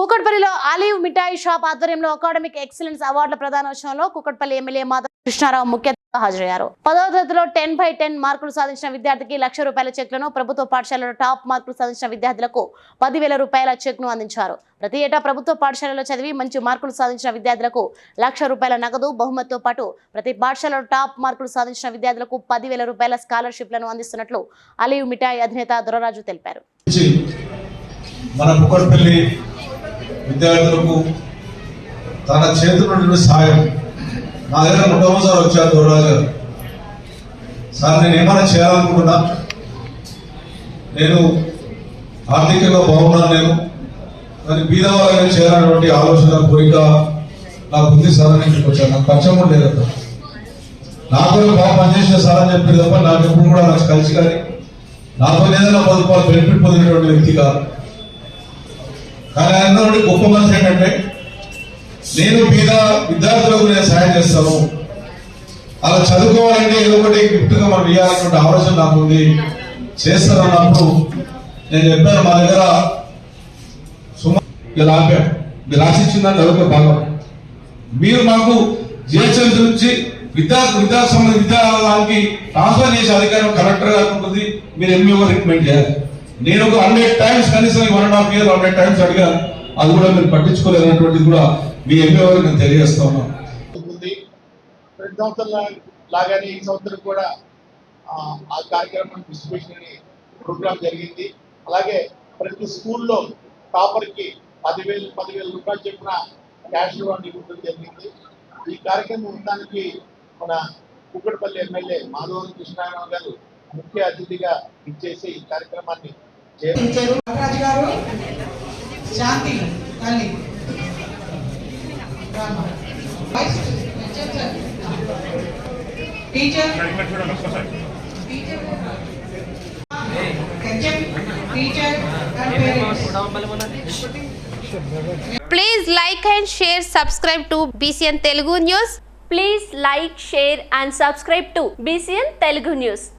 కూకట్పల్లిలో Olive Mithai shop ఆధ్వర్యంలో academic excellence అవార్డుల ప్రధానోత్సవంలో కూకట్పల్లి ఎమ్మెల్యే మాధవ కృష్ణారావు ముఖ్య హాజరయ్యారు పదవ తరగతిలో టెన్ బై టెన్ మార్కులు సాధించిన విద్యార్థికి లక్ష రూపాయల చెక్లను ప్రభుత్వ పాఠశాలలో టాప్ మార్కులు సాధించిన విద్యార్థులకు పదివేల రూపాయల చెక్ను అందించారు ప్రతి ఏటా ప్రభుత్వ పాఠశాలలో చదివి మంచి మార్కులు సాధించిన విద్యార్థులకు లక్ష రూపాయల నగదు బహుమతితో పాటు ప్రతి పాఠశాలలో టాప్ మార్కులు సాధించిన విద్యార్థులకు పదివేల రూపాయల స్కాలర్షిప్లను అందిస్తున్నట్లు అలీవ్ మిఠాయి అధినేత దొరరాజు తెలిపారు విద్యార్థులకు తన చేతులు సాయం నా దగ్గర మొట్టమొదటిసారి వచ్చారు దొరరాజు గారు సార్ నేను ఏమైనా చేయాలనుకుంటున్నా నేను ఆర్థికంగా బాగున్నాను నేను కానీ బీదవాళ్ళని చేయాలన్నటువంటి ఆలోచన కోరిక నాకు ఉంది సార్ అని వచ్చాను నాకు పరిచయం లేదు కదా నాతో బాగా పనిచేసిన సార్ అని చెప్పి తప్ప నాకు ఎప్పుడు కూడా నాకు కలిసి కానీ నాతో ఏదైనా పది రూపాయలు బెనిఫిట్ పొందినటువంటి వ్యక్తిగా కానీ ఆయన నుండి గొప్ప మనిషి ఏంటంటే నేను పేద విద్యార్థులకు నేను సహాయం చేస్తాను అలా చదువుకోవాలంటే ఏదో ఒకటి గిఫ్ట్గా మనం ఇవ్వాలన్నటువంటి ఆలోచన నాకు ఉంది చేస్తానన్నప్పుడు నేను చెప్పాను మా దగ్గర సుమారు ఇలా ఆపాడు ఆశించిందని చదువుకో భాగం మీరు మాకు జిహెచ్ఎంసీ నుంచి విద్యా విద్యా సంబంధించి విద్యాలయానికి ట్రాన్స్ఫర్ చేసే అధికారం కలెక్టర్ గారు ఉంటుంది మీరు ఎంఈఓ రికమెండ్ చేయాలి నేను ఒక హండ్రెడ్ టైమ్స్ కనీసం one and half year hundred times అడిగాను అది కూడా మీరు పట్టించుకోలేదు అన్నటువంటిది కూడా మీ ఎంపీ వారికి నేను తెలియజేస్తా ఉన్నాను లాగానే ఈ సంవత్సరం కూడా ఆ కార్యక్రమం డిస్ట్రిబ్యూషన్ అనే ప్రోగ్రామ్ జరిగింది అలాగే ప్రతి స్కూల్లో టాపర్కి పదివేలు పదివేల రూపాయలు చెప్పిన క్యాష్ ఇవ్వడం ఇవ్వడం జరిగింది ఈ కార్యక్రమం ఉండడానికి మన కుక్కడపల్లి ఎమ్మెల్యే మాధవరం కృష్ణారాయణ గారు ముఖ్య అతిథిగా ఇచ్చేసి ఈ కార్యక్రమాన్ని ఇచ్చారు రాజు గారు శాంతి తల్లి Rama. Vice teacher teacher teacher HM teacher and parents Please like and share, subscribe to BCN Telugu News. Please like, share and subscribe